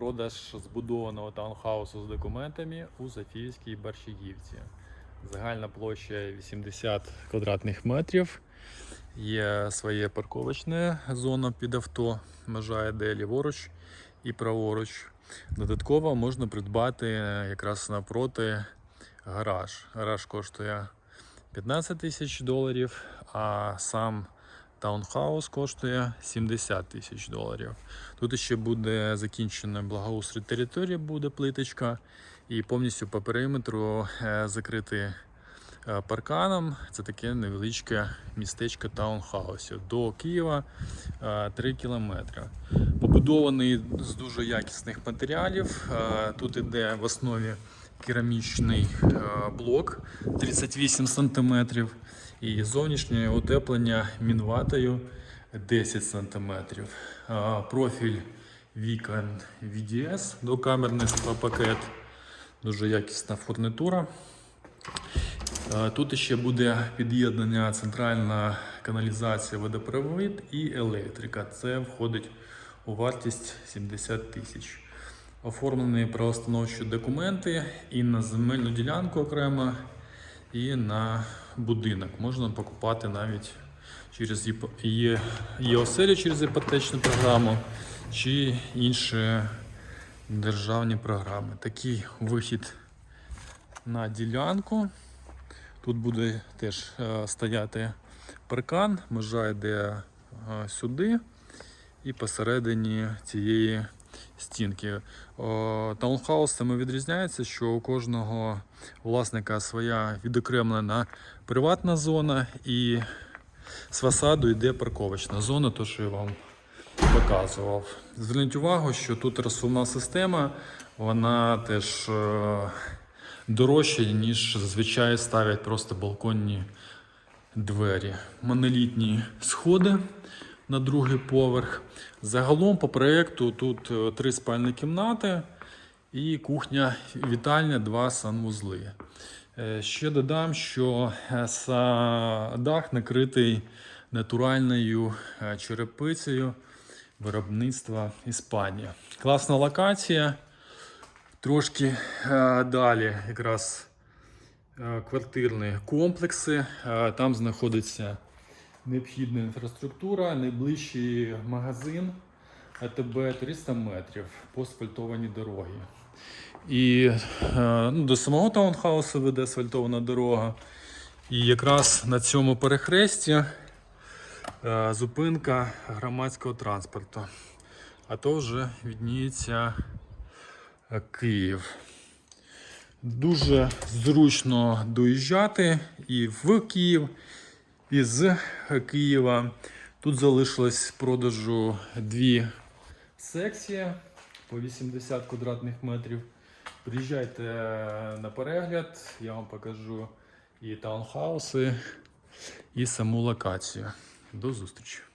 продаж збудованого таунхаусу з документами у Софіївській Борщагівці. Загальна площа 80 квадратних метрів. Є своє парковочне зона під авто, межа йде ліворуч і праворуч. Додатково можна придбати якраз напроти гараж. Гараж коштує 15 тисяч доларів, а сам таунхаус коштує 70 тисяч доларів. Тут ще буде закінчена благоустрій території, буде плиточка, і повністю по периметру е, закрити е, парканом. Це таке невеличке містечко таунхаусів. До Києва е, 3 кілометри. Побудований з дуже якісних матеріалів. Е, Тут іде в основі керамічний е, блок 38 см і зовнішнє утеплення мінватою 10 см. Профіль вікон VDS, двокамерний пакет, дуже якісна фурнитура. Е, Тут ще буде під'єднання центральна каналізація, водопровід і електрика. Це входить у вартість 70 тисяч. Оформлені правоустановчі документи і на земельну ділянку окремо, і на будинок. Можна покупати навіть через ІП- є, є оселі через іпотечну програму чи інші державні програми. Такий вихід на ділянку. Тут буде теж е, стояти паркан, межа йде е, сюди і посередині цієї стінки. Таунхаус саме відрізняється, що у кожного власника своя відокремлена приватна зона і з фасаду йде парковочна зона, то що я вам показував. Зверніть увагу, що тут розсувна система, вона теж е, дорожча, ніж зазвичай ставлять просто балконні двері. Монолітні сходи на другий поверх. Загалом по проєкту тут е, три спальні кімнати і кухня, вітальня, два санвузли. Е, Ще додам, що е, дах накритий натуральною черепицею виробництва Іспанія. Класна локація. Трошки далі якраз квартирні комплекси. Там знаходиться необхідна інфраструктура, найближчий магазин АТБ 300 метрів по асфальтованій дорогі. І е, ну, до самого таунхаусу веде асфальтована дорога. І якраз на цьому перехресті е, зупинка громадського транспорту. А то вже відніється е, Київ. Дуже зручно доїжджати і в Київ, і з Києва. Тут залишилось продажу дві секції по 80 квадратних метрів. Приїжджайте на перегляд, я вам покажу і таунхауси, і саму локацію. До зустрічі!